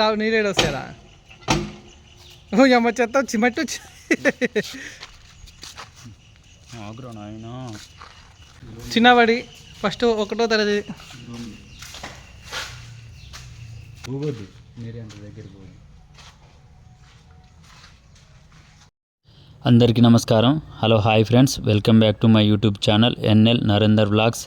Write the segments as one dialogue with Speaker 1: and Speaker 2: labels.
Speaker 1: రావు నీరేడు వస్తారా అమ్మ చెత్త వచ్చి మట్టి వచ్చి చిన్నవాడి ఫస్ట్ ఒకటో తరగతి.
Speaker 2: పోగొద్దు మీరే అంత దగ్గర పోదు అందరికీ నమస్కారం. Hello hi friends. Welcome back to my YouTube channel NL Narender vlogs.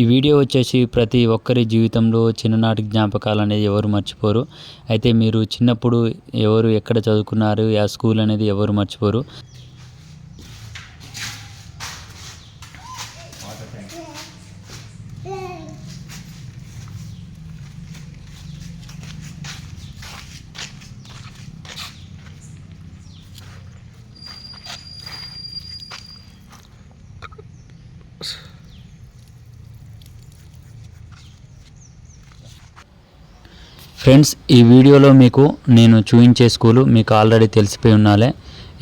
Speaker 2: ఈ వీడియో వచ్చేసి ప్రతి ఒక్కరి జీవితంలో చిన్ననాటి జ్ఞాపకాలు అనేది ఎవరు మర్చిపోరు. అయితే మీరు చిన్నప్పుడు ఎవరు ఎక్కడ చదువుకున్నారు ఆ స్కూల్ అనేది ఎవరు మర్చిపోరు. ఫ్రెండ్స్ ఈ వీడియోలో మీకు నేను చూపించే స్కూలు మీకు ఆల్రెడీ తెలిసిపోయి ఉన్నాలే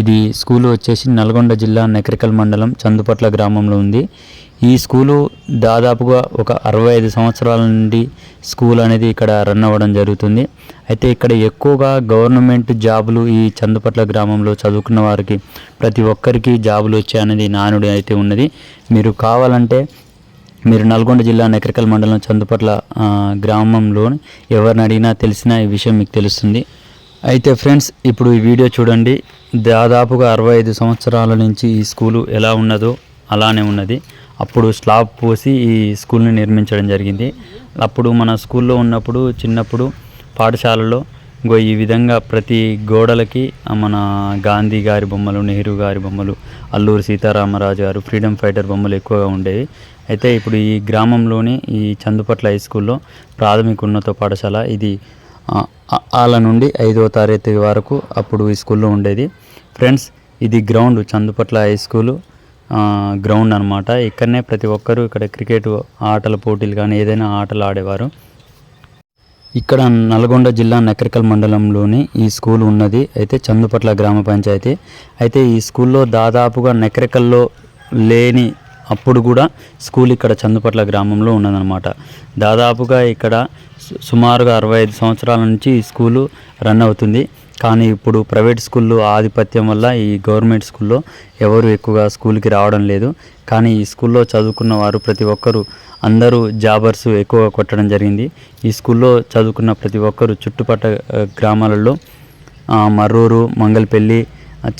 Speaker 2: ఇది స్కూలు వచ్చేసి నల్గొండ జిల్లా నెకరికల్ మండలం చందుపట్ల గ్రామంలో ఉంది. ఈ స్కూలు దాదాపుగా ఒక అరవై ఐదు సంవత్సరాల నుండి స్కూల్ అనేది ఇక్కడ రన్ అవ్వడం జరుగుతుంది. అయితే ఇక్కడ ఎక్కువగా గవర్నమెంట్ జాబులు ఈ చందుపట్ల గ్రామంలో చదువుకున్న వారికి ప్రతి ఒక్కరికి జాబులు వచ్చాయనేది నానుడి అయితే ఉన్నది. మీరు కావాలంటే మీరు నల్గొండ జిల్లా నకరికల్ మండలం చందుపట్ల గ్రామంలోని గ్రామంలో ఎవరిని అడిగినా తెలిసిన ఈ విషయం మీకు తెలుస్తుంది. అయితే ఫ్రెండ్స్ ఇప్పుడు ఈ వీడియో చూడండి. దాదాపుగా అరవై ఐదు సంవత్సరాల నుంచి ఈ స్కూలు ఎలా ఉన్నదో అలానే ఉన్నది. అప్పుడు స్లాబ్ పోసి ఈ స్కూల్ని నిర్మించడం జరిగింది. అప్పుడు మన స్కూల్లో ఉన్నప్పుడు చిన్నప్పుడు పాఠశాలలో ఇంకో ఈ విధంగా ప్రతి గోడలకి మన గాంధీ గారి బొమ్మలు నెహ్రూ గారి బొమ్మలు అల్లూరి సీతారామరాజు గారు ఫ్రీడమ్ ఫైటర్ బొమ్మలు ఎక్కువగా ఉండేవి. అయితే ఇప్పుడు ఈ గ్రామంలోని ఈ చందుపట్ల హై స్కూల్లో ప్రాథమిక ఉన్నత పాఠశాల ఇది వాళ్ళ ఆల నుండి ఐదవ తరగతి వరకు అప్పుడు ఈ స్కూల్లో ఉండేది. ఫ్రెండ్స్ ఇది ground Chandupatla high school ground అనమాట ఇక్కడనే ప్రతి ఒక్కరూ ఇక్కడ క్రికెట్ ఆటల పోటీలు కానీ ఏదైనా ఆటలు ఆడేవారు. ఇక్కడ నల్గొండ జిల్లా నకరికల్ మండలంలోని ఈ స్కూల్ ఉన్నది. అయితే చందుపట్ల గ్రామ పంచాయతీ. అయితే ఈ స్కూల్లో దాదాపుగా నకరికల్లో లేని అప్పుడు కూడా స్కూల్ ఇక్కడ చందుపట్ల గ్రామంలో ఉన్నదన్నమాట. దాదాపుగా ఇక్కడ సు- సుమారుగా అరవై ఐదు సంవత్సరాల నుంచి ఈ స్కూలు రన్ అవుతుంది. కానీ ఇప్పుడు ప్రైవేట్ స్కూల్లో ఆధిపత్యం వల్ల ఈ గవర్నమెంట్ స్కూల్లో ఎవరు ఎక్కువగా స్కూల్కి రావడం లేదు. కానీ ఈ స్కూల్లో చదువుకున్న వారు ప్రతి ఒక్కరు అందరూ జాబర్స్ ఎక్కువగా కొట్టడం జరిగింది. ఈ స్కూల్లో చదువుకున్న ప్రతి ఒక్కరు చుట్టుపక్కల గ్రామాలలో మర్రూరు మంగళపల్లి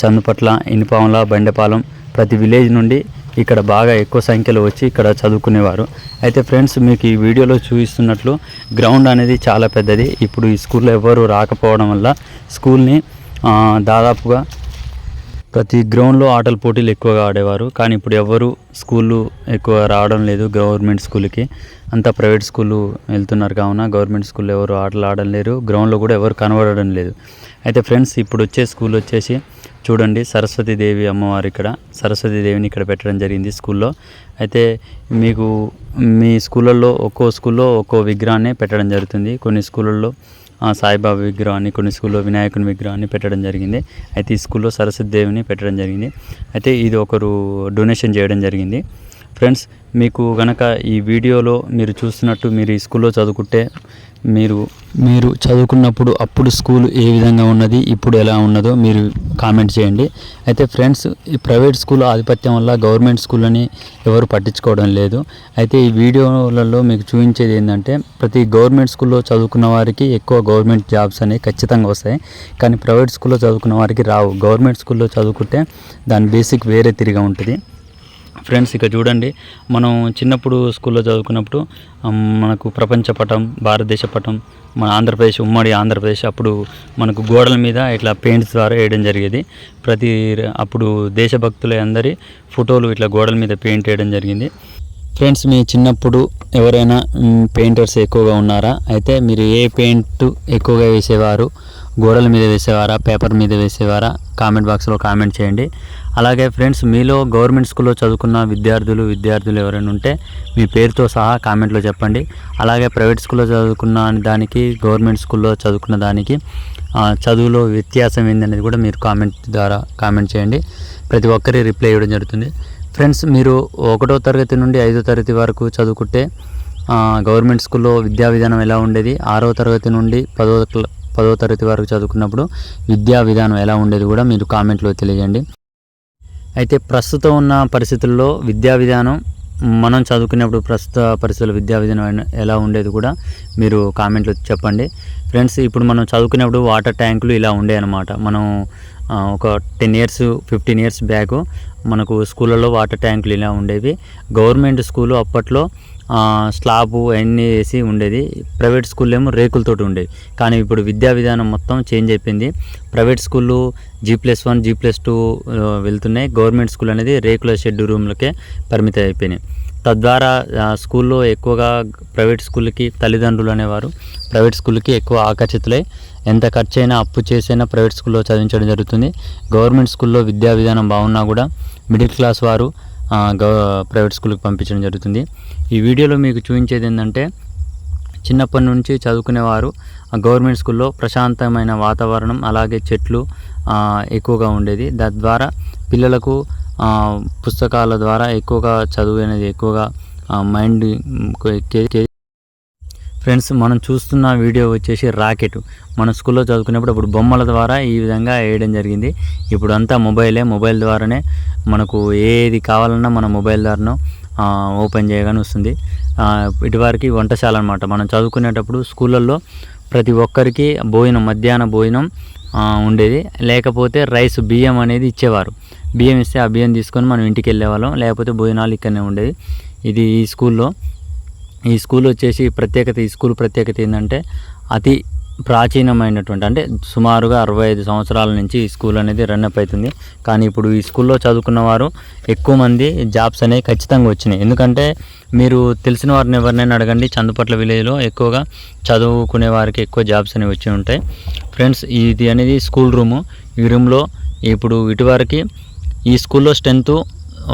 Speaker 2: చందుపట్ల ఇనిపాముల బండపాలెం ప్రతి విలేజ్ నుండి ఇక్కడ బాగా ఎక్కువ సంఖ్యలో వచ్చి ఇక్కడ చదువుకునేవారు. అయితే ఫ్రెండ్స్ మీకు ఈ వీడియోలో చూపిస్తున్నట్లు గ్రౌండ్ అనేది చాలా పెద్దది. ఇప్పుడు ఈ స్కూల్లో ఎవరు రాకపోవడం వల్ల స్కూల్ని దాదాపుగా ప్రతి గ్రౌండ్లో ఆటల పోటీలు ఎక్కువగా ఆడేవారు. కానీ ఇప్పుడు ఎవరు స్కూళ్ళు ఎక్కువ రావడం లేదు గవర్నమెంట్ స్కూల్కి. అంతా ప్రైవేట్ స్కూళ్ళు వెళ్తున్నారు కావున గవర్నమెంట్ స్కూల్లో ఎవరు ఆటలు ఆడడం లేరు. గ్రౌండ్లో కూడా ఎవరు కనబడడం లేదు. అయితే ఫ్రెండ్స్ ఇప్పుడు వచ్చే స్కూల్ వచ్చేసి చూడండి సరస్వతీదేవి అమ్మవారు ఇక్కడ. సరస్వతీదేవిని ఇక్కడ పెట్టడం జరిగింది స్కూల్లో. అయితే మీకు మీ స్కూళ్ళల్లో ఒక్కో స్కూల్లో ఒక్కో విగ్రహాన్ని పెట్టడం జరుగుతుంది. కొన్ని స్కూళ్ళల్లో సాయిబాబా విగ్రహాన్ని కొన్ని స్కూల్లో వినాయకుని విగ్రహాన్ని పెట్టడం జరిగింది. అయితే ఈ స్కూల్లో సరస్వతి దేవిని పెట్టడం జరిగింది. అయితే ఇది ఒకరు డొనేషన్ చేయడం జరిగింది. ఫ్రెండ్స్ మీకు కనుక ఈ వీడియోలో మీరు చూస్తున్నట్టు మీరు ఈ స్కూల్లో చదువుకుంటే మీరు మీరు చదువుకున్నప్పుడు అప్పుడు స్కూల్ ఏ విధంగా ఉన్నది ఇప్పుడు ఎలా ఉన్నదో మీరు కామెంట్ చేయండి. అయితే ఫ్రెండ్స్ ఈ ప్రైవేట్ స్కూల్ ఆధిపత్యం వల్ల గవర్నమెంట్ స్కూళ్ళని ఎవరు పట్టించుకోవడం లేదు. అయితే ఈ వీడియోలలో మీకు చూపించేది ఏంటంటే ప్రతి గవర్నమెంట్ స్కూల్లో చదువుకున్న వారికి ఎక్కువ గవర్నమెంట్ జాబ్స్ అనేవి ఖచ్చితంగా వస్తాయి. కానీ ప్రైవేట్ స్కూల్లో చదువుకున్న వారికి రావు. గవర్నమెంట్ స్కూల్లో చదువుకుంటే దాని బేసిక్ వేరే తిరిగి ఉంటుంది. ఫ్రెండ్స్ ఇక చూడండి. మనం చిన్నప్పుడు స్కూల్లో చదువుకున్నప్పుడు మనకు ప్రపంచ పటం భారతదేశ పటం మన ఆంధ్రప్రదేశ్ ఉమ్మడి ఆంధ్రప్రదేశ్ అప్పుడు మనకు గోడల మీద ఇట్లా పెయింట్స్ ద్వారా వేయడం జరిగేది. ప్రతి అప్పుడు దేశభక్తుల అందరి ఫోటోలు ఇట్లా గోడల మీద పెయింట్ వేయడం జరిగింది. ఫ్రెండ్స్ మీ చిన్నప్పుడు ఎవరైనా పెయింటర్స్ ఎక్కువగా ఉన్నారా? అయితే మీరు ఏ పెయింట్ ఎక్కువగా వేసేవారు? గోడల మీద వేసేవారా? పేపర్ మీద వేసేవారా? కామెంట్ బాక్స్లో కామెంట్ చేయండి. అలాగే ఫ్రెండ్స్ మీలో గవర్నమెంట్ స్కూల్లో చదువుకున్న విద్యార్థులు విద్యార్థులు ఎవరైనా ఉంటే మీ పేరుతో సహా కామెంట్లో చెప్పండి. అలాగే ప్రైవేట్ స్కూల్లో చదువుకున్న దానికి గవర్నమెంట్ స్కూల్లో చదువుకున్న దానికి చదువులో వ్యత్యాసం ఏందనేది కూడా మీరు కామెంట్ ద్వారా కామెంట్ చేయండి. ప్రతి ఒక్కరి రిప్లై ఇవ్వడం జరుగుతుంది. ఫ్రెండ్స్ మీరు ఒకటో తరగతి నుండి ఐదో తరగతి వరకు చదువుకుంటే గవర్నమెంట్ స్కూల్లో విద్యా విధానం ఎలా ఉండేది? ఆరో తరగతి నుండి పదో క్ల- పదో తరగతి వరకు చదువుకున్నప్పుడు విద్యా విధానం ఎలా ఉండేది కూడా మీరు కామెంట్లో తెలియజేయండి. అయితే ప్రస్తుతం ఉన్న పరిస్థితుల్లో విద్యా విధానం మనం చదువుకునేప్పుడు ప్రస్తుత పరిస్థితుల్లో విద్యా విధానం ఎలా ఉండేది కూడా మీరు కామెంట్లో చెప్పండి. ఫ్రెండ్స్ ఇప్పుడు మనం చదువుకునేప్పుడు వాటర్ ట్యాంకులు ఇలా ఉండే అనమాట మనం ఒక ten years fifteen years back మనకు స్కూళ్ళలో వాటర్ ట్యాంకులు ఇలా ఉండేవి. గవర్నమెంట్ స్కూలు అప్పట్లో స్లాబ్ స్లాబు అవన్నీ వేసి ఉండేది. ప్రైవేట్ స్కూల్ ఏమో రేకులతోటి ఉండేవి. కానీ ఇప్పుడు విద్యా విధానం మొత్తం చేంజ్ అయిపోయింది. ప్రైవేట్ స్కూళ్ళు G plus one G plus two వెళ్తున్నాయి. గవర్నమెంట్ స్కూల్ అనేది రేకుల షెడ్ రూమ్లకే పరిమితం అయిపోయినాయి తద్వారా స్కూల్లో ఎక్కువగా ప్రైవేట్ స్కూల్కి తల్లిదండ్రులు అనేవారు. ప్రైవేట్ స్కూల్కి ఎక్కువ ఆకర్షితులై ఎంత ఖర్చు అయినా అప్పు చేసైనా ప్రైవేట్ స్కూల్లో చదివించడం జరుగుతుంది. గవర్నమెంట్ స్కూల్లో విద్యా విధానం బాగున్నా కూడా మిడిల్ క్లాస్ వారు గవ ప్రైవేట్ స్కూల్కి పంపించడం జరుగుతుంది. ఈ వీడియోలో మీకు చూపించేది ఏంటంటే చిన్నప్పటి నుంచి చదువుకునేవారు ఆ గవర్నమెంట్ స్కూల్లో ప్రశాంతమైన వాతావరణం అలాగే చెట్లు ఎక్కువగా ఉండేది. తద్వారా పిల్లలకు పుస్తకాల ద్వారా ఎక్కువగా చదువు అనేది ఎక్కువగా మైండ్ ఫ్రెండ్స్ మనం చూస్తున్న వీడియో వచ్చేసి రాకెట్. మన స్కూల్లో చదువుకునేప్పుడు అప్పుడు బొమ్మల ద్వారా ఈ విధంగా వేయడం జరిగింది. ఇప్పుడు అంతా మొబైలే. మొబైల్ ద్వారానే మనకు ఏది కావాలన్నా మన మొబైల్ ద్వారానో ఓపెన్ చేయగానే వస్తుంది. ఇటువరకు వంటశాల అనమాట మనం చదువుకునేటప్పుడు స్కూళ్ళల్లో ప్రతి ఒక్కరికి భోజనం మధ్యాహ్న భోజనం ఉండేది. లేకపోతే రైస్ బియ్యం అనేది ఇచ్చేవారు. బియ్యం ఇస్తే ఆ బియ్యం తీసుకొని మనం ఇంటికి వెళ్ళేవాళ్ళం. లేకపోతే భోజనాలు ఇక్కడనే ఉండేది ఇది ఈ స్కూల్లో. ఈ స్కూల్ వచ్చేసి ప్రత్యేకత ఈ స్కూల్ ప్రత్యేకత ఏంటంటే అతి ప్రాచీనమైనటువంటి అంటే సుమారుగా అరవై ఐదు సంవత్సరాల నుంచి ఈ స్కూల్ అనేది రన్ అప్ అవుతుంది. కానీ ఇప్పుడు ఈ స్కూల్లో చదువుకున్న వారు ఎక్కువ మంది జాబ్స్ అనేవి ఖచ్చితంగా వచ్చినాయి. ఎందుకంటే మీరు తెలిసిన వారిని ఎవరినైనా అడగండి. చందుపట్ల విలేజ్లో ఎక్కువగా చదువుకునే వారికి ఎక్కువ జాబ్స్ అనేవి వచ్చి ఉంటాయి. ఫ్రెండ్స్ ఇది అనేది స్కూల్ రూము. ఈ రూమ్లో ఇప్పుడు ఇటువరకు ఈ స్కూల్లో స్ట్రెంత్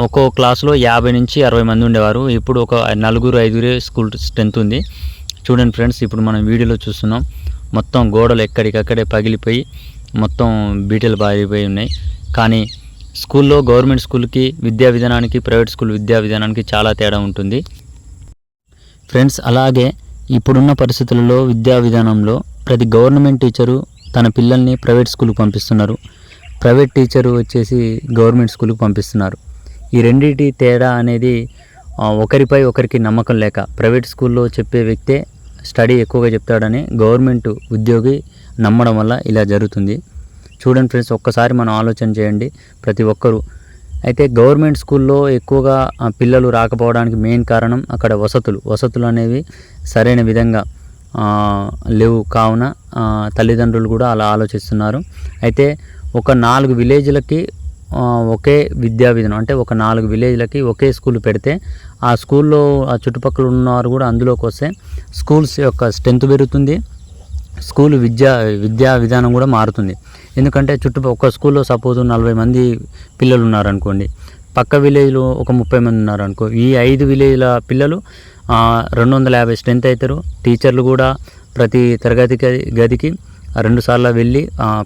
Speaker 2: ఒక్కో క్లాస్లో యాభై నుంచి అరవై మంది ఉండేవారు. ఇప్పుడు ఒక నలుగురు ఐదుగురే స్కూల్ స్ట్రెంత్ ఉంది. చూడండి ఫ్రెండ్స్ ఇప్పుడు మనం వీడియోలో చూస్తున్నాం. మొత్తం గోడలు ఎక్కడికక్కడే పగిలిపోయి మొత్తం బీటలు పారిపోయి ఉన్నాయి. కానీ స్కూల్లో గవర్నమెంట్ స్కూల్కి విద్యా విధానానికి ప్రైవేట్ స్కూల్ విద్యా విధానానికి చాలా తేడా ఉంటుంది. ఫ్రెండ్స్ అలాగే ఇప్పుడున్న పరిస్థితులలో విద్యా విధానంలో ప్రతి గవర్నమెంట్ టీచరు తన పిల్లల్ని ప్రైవేట్ స్కూల్కి పంపిస్తున్నారు. ప్రైవేట్ టీచరు వచ్చేసి గవర్నమెంట్ స్కూల్కి పంపిస్తున్నారు. ఈ రెండింటి తేడా అనేది ఒకరిపై ఒకరికి నమ్మకం లేక ప్రైవేట్ స్కూల్లో చెప్పే వ్యక్తే స్టడీ ఎక్కువగా చెప్తాడని గవర్నమెంట్ ఉద్యోగి నమ్మడం వల్ల ఇలా జరుగుతుంది. చూడండి ఫ్రెండ్స్ ఒక్కసారి మనం ఆలోచన చేయండి ప్రతి ఒక్కరూ. అయితే గవర్నమెంట్ స్కూల్లో ఎక్కువగా పిల్లలు రాకపోవడానికి మెయిన్ కారణం అక్కడ వసతులు. వసతులు అనేవి సరైన విధంగా లేవు. కావున తల్లిదండ్రులు కూడా అలా ఆలోచిస్తున్నారు. అయితే ఒక నాలుగు విలేజ్లకి ఒకే విద్యా విధానం అంటే ఒక నాలుగు విలేజ్లకి ఒకే స్కూల్ పెడితే ఆ స్కూల్లో ఆ చుట్టుపక్కల ఉన్నవారు కూడా అందులోకి వస్తే స్కూల్స్ యొక్క స్ట్రెంత్ పెరుగుతుంది స్కూల్ విద్యా విద్యా విధానం కూడా మారుతుంది. ఎందుకంటే చుట్టుపక్కల ఒక స్కూల్లో సపోజ్ నలభై మంది పిల్లలు ఉన్నారనుకోండి పక్క విలేజ్లో ఒక ముప్పై మంది ఉన్నారు అనుకో ఈ ఐదు విలేజ్ల పిల్లలు రెండు వందల యాభై స్ట్రెంత్ అవుతారు టీచర్లు కూడా ప్రతి తరగతి గదికి రెండు సార్లు వెళ్ళి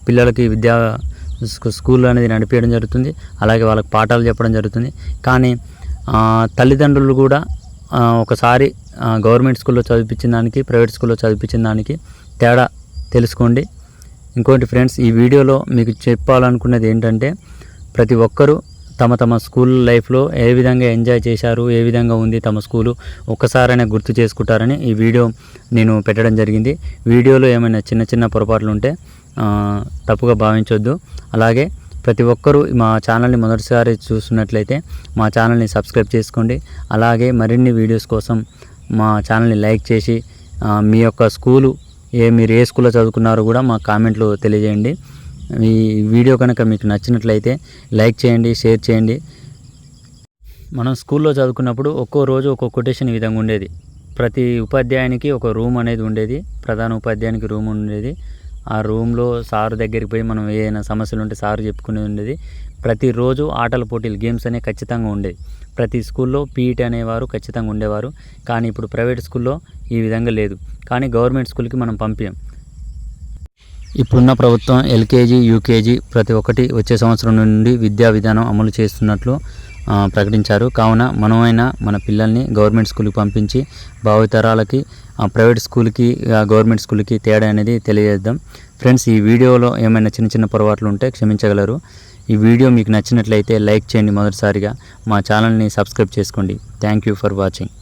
Speaker 2: పిల్లలకి విద్యా స్కూల్ అనేది నడిపించడం జరుగుతుంది. అలాగే వాళ్ళకి పాఠాలు చెప్పడం జరుగుతుంది. కానీ తల్లిదండ్రులు కూడా ఒకసారి గవర్నమెంట్ స్కూల్లో చదివించిన దానికి ప్రైవేట్ స్కూల్లో చదివించిన దానికి తేడా తెలుసుకోండి. ఇంకోటి ఫ్రెండ్స్ ఈ వీడియోలో మీకు చెప్పాలనుకున్నది ఏంటంటే ప్రతి ఒక్కరూ తమ తమ స్కూల్ లైఫ్లో ఏ విధంగా ఎంజాయ్ చేశారు ఏ విధంగా ఉంది తమ స్కూలు ఒక్కసారైనా గుర్తు చేసుకుంటారని ఈ వీడియో నేను పెట్టడం జరిగింది. వీడియోలో ఏమైనా చిన్న చిన్న పొరపాట్లు ఉంటే తప్పుగా భావించొద్దు. అలాగే ప్రతి ఒక్కరూ మా ఛానల్ని మొదటిసారి చూస్తున్నట్లయితే మా ఛానల్ని సబ్స్క్రైబ్ చేసుకోండి. అలాగే మరిన్ని వీడియోస్ కోసం మా ఛానల్ని లైక్ చేసి మీ యొక్క స్కూలు ఏ మీరు ఏ స్కూల్లో చదువుకున్నారో కూడా మా కామెంట్లో తెలియజేయండి. ఈ వీడియో కనుక మీకు నచ్చినట్లయితే లైక్ చేయండి షేర్ చేయండి. మనం స్కూల్లో చదువుకున్నప్పుడు ఒక్కో రోజు ఒక్కో కొటేషన్ ఈ విధంగా ఉండేది. ప్రతి ఉపాధ్యాయునికి ఒక రూమ్ అనేది ఉండేది. ప్రధాన ఉపాధ్యాయునికి రూమ్ ఉండేది. ఆ రూమ్లో సారు దగ్గరికి పోయి మనం ఏదైనా సమస్యలు ఉంటే సారు చెప్పుకునేది ఉండేది. ప్రతిరోజు ఆటల పోటీలు గేమ్స్ అనేవి ఖచ్చితంగా ఉండేది ప్రతి స్కూల్లో పీఈటీ అనేవారు ఖచ్చితంగా ఉండేవారు. కానీ ఇప్పుడు ప్రైవేట్ స్కూల్లో ఈ విధంగా లేదు. కానీ గవర్నమెంట్ స్కూల్కి మనం పంపించాం ఇప్పుడున్న ప్రభుత్వం ఎల్కేజీ యూకేజీ ప్రతి ఒక్కటి వచ్చే సంవత్సరం నుండి విద్యా విధానం అమలు చేస్తున్నట్లు ప్రకటించారు. కావున మనమైనా మన పిల్లల్ని గవర్నమెంట్ స్కూల్కి పంపించి భావితరాలకి ఆ, ప్రైవేట్ స్కూల్కి గవర్నమెంట్ స్కూల్కి తేడా అనేది తెలియజేద్దాం. ఫ్రెండ్స్ ఈ వీడియోలో ఏమైనా చిన్న చిన్న పొరపాట్లు ఉంటే క్షమించగలరు. ఈ వీడియో మీకు నచ్చినట్లయితే లైక్ చేయండి మొదటిసారిగా. మా ఛానల్ని సబ్స్క్రైబ్ చేసుకోండి. Thank you for watching.